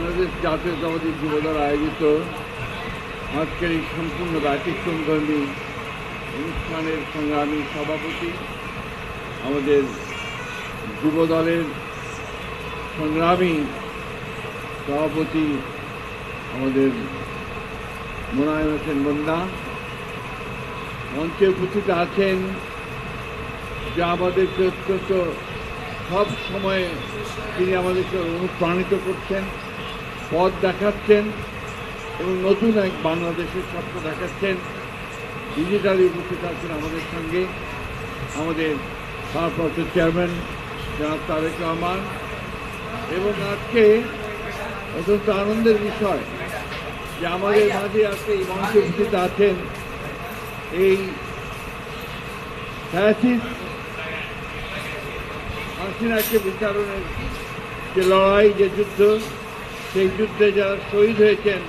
বাংলাদেশ জাতীয়তাবাদী যুবদল আয়োজিত আজকের এই সম্পূর্ণ ব্যতিক্রমধর্মী অনুষ্ঠানের সংগ্রামী সভাপতি, আমাদের যুবদলের সংগ্রামী সভাপতি আমাদের মোনায়েম হোসেন বন্দা মঞ্চে উপস্থিত আছেন যা আমাদেরকে অত্যন্ত সব সময়ে তিনি আমাদেরকে অনুপ্রাণিত করছেন। পথ দেখাচ্ছেন এবং নতুন এক বাংলাদেশের স্বপ্ন দেখাচ্ছেন। ডিজিটালি উপস্থিত আছেন আমাদের সঙ্গে। আমাদের ভারপ্রাপ্ত চেয়ারম্যান জনাব তারেক রহমান। এবং আজকে অত্যন্ত আনন্দের বিষয় যে আমাদের মাঝে আজকে এই মঞ্চে উপস্থিত আছেন এই হাসিনাকে বিচারণের যে লড়াই, যে যুদ্ধ সেই যুদ্ধে যারা শহীদ হয়েছেন,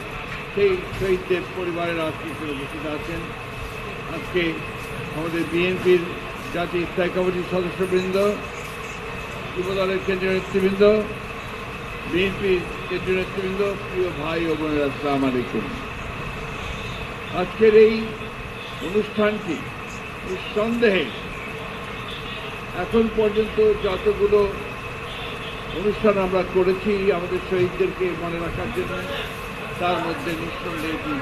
সেই শহীদদের পরিবারের আত্মীয় উপস্থিত আছেন। আজকে আমাদের বিএনপির জাতীয় স্থায়ী কমিটির সদস্যবৃন্দ, যুবদলের কেন্দ্রীয় নেতৃবৃন্দ, বিএনপির কেন্দ্রীয় নেতৃবৃন্দ, প্রিয় ভাই ও বোনেরা, আসসালাম আলাইকুম। আজকের এই অনুষ্ঠানটি নিঃসন্দেহে এখন পর্যন্ত যতগুলো অনুষ্ঠান আমরা করেছি, আমাদের শহীদদেরকে মনে রাখার জন্য। তার মধ্যে নিঃসন্দেহে এটি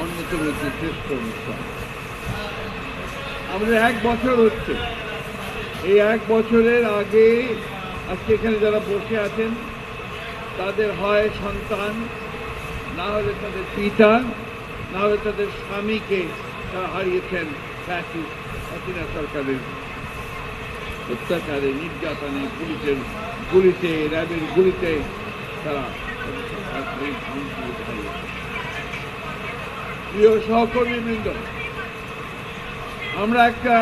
অন্যতম একটি শ্রেষ্ঠ অনুষ্ঠান। আমাদের এক বছর হচ্ছে। এই এক বছরের আগে আজকে এখানে যারা বসে আছেন, তাদের হয় সন্তান, না হলে তাদের পিতা, না হলে তাদের স্বামীকে তারা হারিয়েছেন হাসিনা সরকারের অত্যাচারে নির্যাতনে, পুলিশের গুলিতে, র্যাবের গুলিতে তারা। প্রিয় সহকর্মীবৃন্দ, আমরা একটা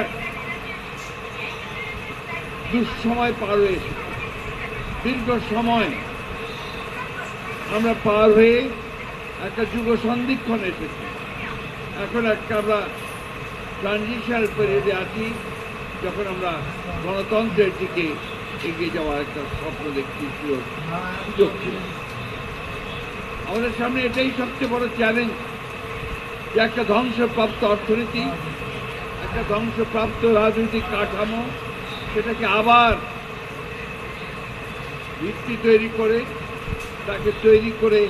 দুঃসময় পার হয়ে দীর্ঘ সময় আমরা পার হয়ে একটা যুগ সন্ধিক্ষণ এসেছি এখন একটা আমরা ট্রানজিশনাল পিরিয়ডে আছি, যখন আমরা গণতন্ত্রের দিকে এগিয়ে যাওয়ার একটা স্বপ্ন দেখছি সুযোগ সুযোগ ছিল। আমাদের সামনে এটাই সবচেয়ে বড় চ্যালেঞ্জ যে একটা ধ্বংসপ্রাপ্ত অর্থনীতি একটা ধ্বংসপ্রাপ্ত রাজনৈতিক কাঠামো সেটাকে আবার ভিত্তি তৈরি করে তাকে তৈরি করে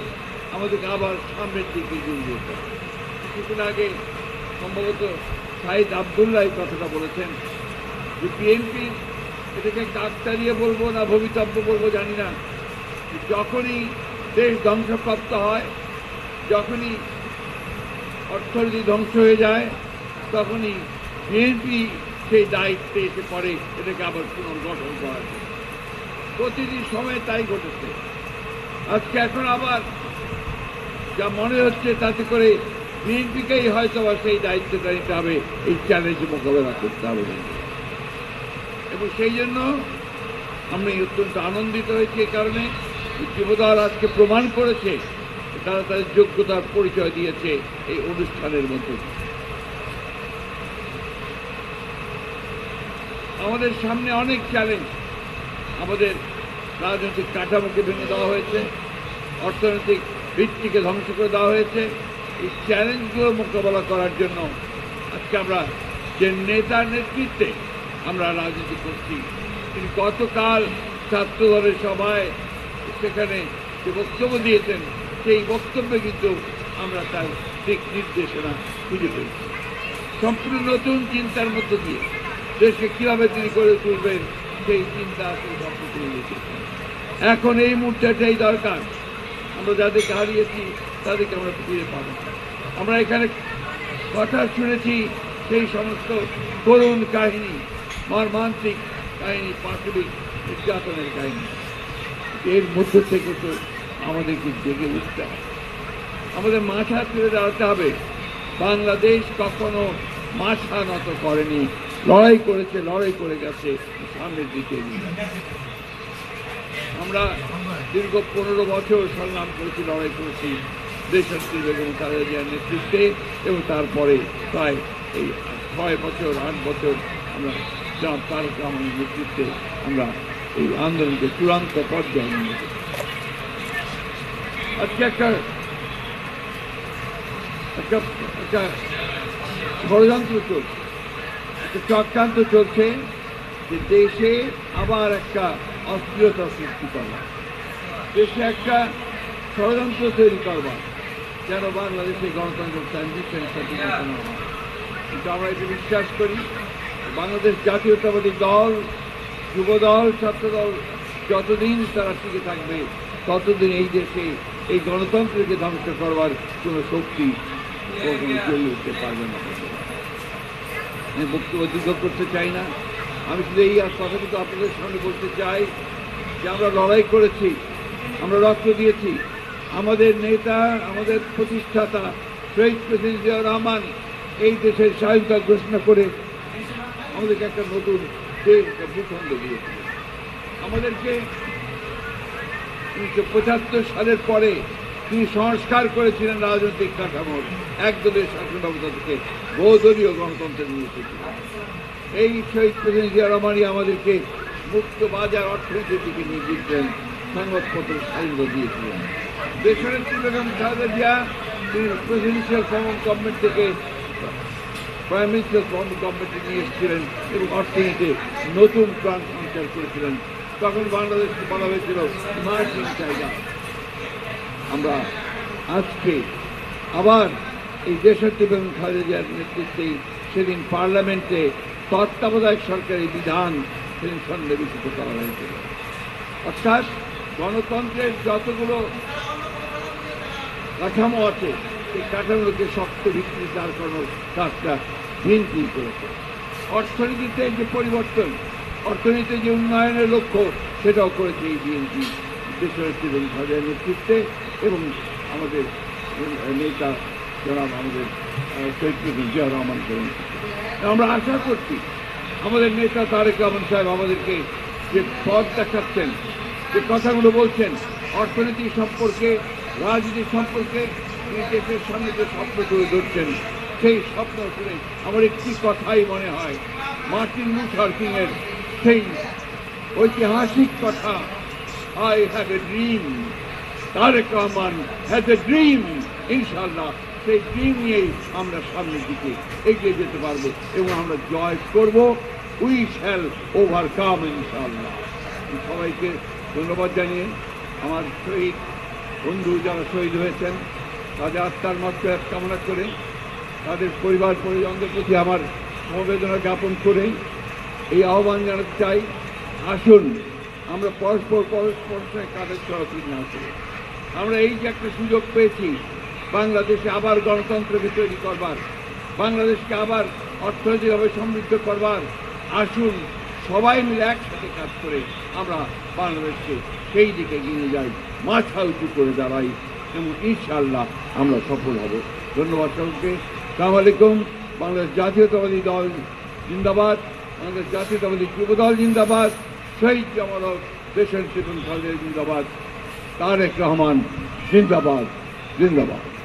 আমাদেরকে আবার সামনের দিকে এগিয়ে যেতে হবে। কিছুদিন আগে সম্ভবত সাইদ আবদুল্লাহ এই কথাটা বলেছেন যে বিএনপি এটাকে কাকতারিয়ে বলব না ভবিতব্য বলব জানি না। যখনই দেশ ধ্বংসপ্রাপ্ত হয়, যখনই অর্থনীতি ধ্বংস হয়ে যায়, তখনই বিএনপি সেই দায়িত্বে এসে পড়ে এটাকে আবার পুনর্গঠন জন্য। প্রতিদিন সময় তাই ঘটেছে। আজকে এখন আবার যা মনে হচ্ছে তাতে করে বিএনপিকেই হয়তো সেই দায়িত্বটা নিতে হবে, এই চ্যালেঞ্জ মোকাবেলা করতে হবে। এবং সেই জন্য আমি অত্যন্ত আনন্দিত হয়েছি এই কারণে। যুবদল আজকে প্রমাণ করেছে, তারা তাদের যোগ্যতার পরিচয় দিয়েছে এই অনুষ্ঠানের মধ্যে। আমাদের সামনে অনেক চ্যালেঞ্জ আমাদের রাজনৈতিক কাঠামোকে ভেঙে দেওয়া হয়েছে, অর্থনৈতিক ভিত্তিকে ধ্বংস করে দেওয়া হয়েছে। এই চ্যালেঞ্জগুলো মোকাবেলা করার জন্য আজকে আমরা যে নেতার নেতৃত্বে আমরা রাজনীতি করছি। তিনি গতকাল ছাত্র সভায় সেখানে যে বক্তব্য দিয়েছেন, সেই বক্তব্যে কিন্তু আমরা তার দিক নির্দেশনা খুঁজে পেয়েছি। সম্পূর্ণ নতুন চিন্তার মধ্য দিয়ে দেশকে কীভাবে তিনি করে তুলবেন, সেই চিন্তা সেই স্বপ্ন এখন এই মুহূর্তে এটাই দরকার, আমরা যাদেরকে হারিয়েছি, তাদেরকে আমরা ফিরে পাবো। আমরা এখানে কথা শুনেছি সেই সমস্ত করুণ কাহিনী। মর্মান্তিক কাহিনী পাশবিক নির্যাতনের কাহিনী। এর মধ্য থেকে তো আমাদেরকে জেগে উঠতে হবে আমাদের মাথা তুলে দাঁড়াতে হবে। বাংলাদেশ কখনো মাথা নত করেনি। লড়াই করেছে, লড়াই করে গেছে, সামনের দিকে আমরা দীর্ঘ পনেরো বছর সংগ্রাম করেছি, লড়াই করেছি। দেশাত্রী বেগম খালেদা জিয়ার নেতৃত্বে এবং তারপরে প্রায় এই ছয় বছর, আট বছর আমরা জনাব তারক রহমানের নেতৃত্বে আমরা এই আন্দোলনকে চূড়ান্ত পর্যায়ে নিয়ে। আজকে একটা একটা একটা ষড়যন্ত্র চলছে চক্রান্ত চলছে যে দেশে আবার একটা অস্থিরতা সৃষ্টি করা দেশে একটা ষড়যন্ত্র তৈরি করবা যেন বাংলাদেশে গণতন্ত্র ট্রানজিশন সার্টিফিকেশন কিন্তু আমরা এটা বিশ্বাস করি বাংলাদেশ জাতীয়তাবাদী দল যুব দল ছাত্র দল যতদিন তারা টিকে থাকবে, ততদিন এই দেশে এই গণতন্ত্রকে ধ্বংস করবার কোনো শক্তি তৈরি উঠতে পারবে না। আমি বক্তব্য দীর্ঘ করতে চাই না। আমি শুধু এই আর কথাটুকু আপনাদের সামনে বলতে চাই যে আমরা লড়াই করেছি, আমরা রক্ত দিয়েছি। আমাদের নেতা, আমাদের প্রতিষ্ঠাতা শহীদ প্রেসিডেন্ট জিয়া রহমান এই দেশের স্বাধীনতা ঘোষণা করে আমাদেরকে একটা নতুন ভূখণ্ড দিয়েছিল আমাদেরকে উনিশশো পঁচাত্তর সালের পরে তিনি সংস্কার করেছিলেন রাজনৈতিক কাঠামোর একদলীয় শাসন ব্যবস্থা থেকে বহুদলীয় গণতন্ত্রে নিয়ে এই শহীদ প্রেসিডেন্ট জিয়া রহমানই আমাদেরকে মুক্ত বাজার অর্থনীতির দিকে নিয়ে গিয়েছিলেন, সংবাদপত্র স্বাধীনতা দিয়েছিলেন। দেশনেত্রী বেগম খালেদা জিয়া, তিনি প্রেসিডেন্সিয়াল ফর্ম গভর্নমেন্ট থেকে প্রাইম মিনিস্টার গভর্নমেন্টে নিয়ে এসেছিলেন এবং অর্থনীতিতে নতুন প্রাণ সঞ্চার করেছিলেন। তখন বাংলাদেশকে বলা হয়েছিল মার্কিন জায়গা। আমরা আজকে আবার এই দেশত্রী বেগম খালেদা জিয়ার নেতৃত্বে সেদিন পার্লামেন্টে তত্ত্বাবধায়ক সরকারি বিধান সেদিন সন্নিবেশিত করা হয়েছিল অর্থাৎ গণতন্ত্রের যতগুলো কাঠামো আছে সেই কাঠামোকে শক্ত ভিত্তি দাঁড় করানোর কাজটা বিএনপি করেছে। অর্থনীতিতে যে পরিবর্তন, অর্থনীতিতে যে উন্নয়নের লক্ষ্য, সেটাও করেছে এই বিএনপি। দেশনেত্রী খালেদার নেতৃত্বে এবং আমাদের নেতা জনাব আমাদের প্রেসিডেন্ট জিয়া রহমান করেন। আমরা আশা করছি আমাদের নেতা তারেক রহমান সাহেব আমাদেরকে যে পথ দেখাচ্ছেন, যে কথাগুলো বলছেন অর্থনীতি সম্পর্কে রাজনীতি সম্পর্কে দেশের সামনে যে স্বপ্ন তুলে ধরছেন, সেই স্বপ্ন শুনে আমার একটি কথাই মনে হয়। মার্টিন লুথার কিং এর সেই ঐতিহাসিক কথা I have a dream Tarique Rahman has a dream ইনশাল্লাহ সেই ড্রিম নিয়েই আমরা সামনের দিকে এগিয়ে যেতে পারব এবং আমরা জয় করব। উই শ্যাল ওভারকাম ইনশাল্লাহ সবাইকে ধন্যবাদ জানিয়ে আমার শহীদ বন্ধু যারা শহীদ হয়েছেন, তাদের আত্মার মাত্র এক কামনা করে তাদের পরিবার পরিজনদের প্রতি আমার সমবেদনা জ্ঞাপন করে এই আহ্বান জানাতে চাই, আসুন আমরা পরস্পর পরস্পর কাদের চলাচল না করি। আমরা এই যে একটা সুযোগ পেয়েছি, বাংলাদেশে আবার গণতন্ত্রকে তৈরি করবার বাংলাদেশকে আবার অর্থনৈতিকভাবে সমৃদ্ধ করবার, আসুন সবাই মিলে একসাথে কাজ করে আমরা বাংলাদেশকে সেই দিকে এগিয়ে যাই। মাথা উঁচু করে দাঁড়াই, এবং ইনশাল্লাহ আমরা সফল হব। ধন্যবাদ সকলকে। সালাম আলাইকুম। বাংলাদেশ জাতীয়তাবাদী দল জিন্দাবাদ। বাংলাদেশ জাতীয়তাবাদী যুব দল জিন্দাবাদ। শহীদ জামাল দেশের চেতন খালেদ জিন্দাবাদ। তারেক রহমান জিন্দাবাদ জিন্দাবাদ।